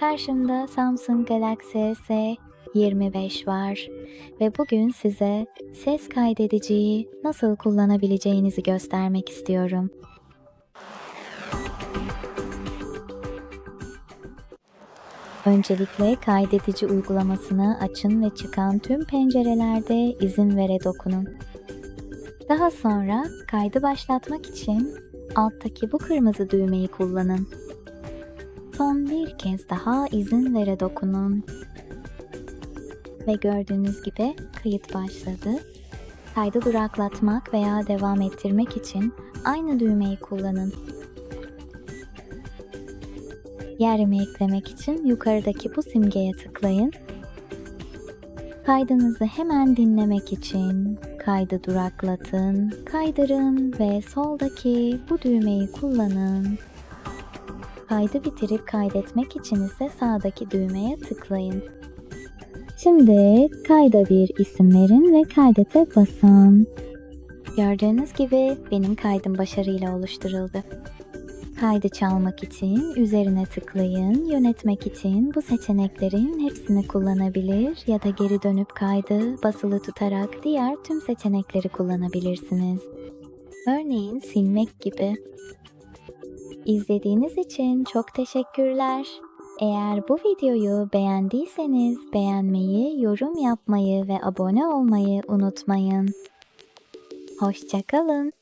Karşımda Samsung Galaxy S25 var ve bugün size ses kaydediciyi nasıl kullanabileceğinizi göstermek istiyorum. Öncelikle kaydedici uygulamasını açın ve çıkan tüm pencerelerde izin vere dokunun. Daha sonra kaydı başlatmak için alttaki bu kırmızı düğmeyi kullanın. Son bir kez daha izin vere dokunun. Ve gördüğünüz gibi kayıt başladı. Kaydı duraklatmak veya devam ettirmek için aynı düğmeyi kullanın. Yerimi eklemek için yukarıdaki bu simgeye tıklayın. Kaydınızı hemen dinlemek için kaydı duraklatın, kaydırın ve soldaki bu düğmeyi kullanın. Kaydı bitirip kaydetmek için ise sağdaki düğmeye tıklayın. Şimdi kayda bir isim verin ve kaydete basın. Gördüğünüz gibi benim kaydım başarıyla oluşturuldu. Kaydı çalmak için üzerine tıklayın. Yönetmek için bu seçeneklerin hepsini kullanabilir ya da geri dönüp kaydı basılı tutarak diğer tüm seçenekleri kullanabilirsiniz. Örneğin silmek gibi. İzlediğiniz için çok teşekkürler. Eğer bu videoyu beğendiyseniz beğenmeyi, yorum yapmayı ve abone olmayı unutmayın. Hoşçakalın.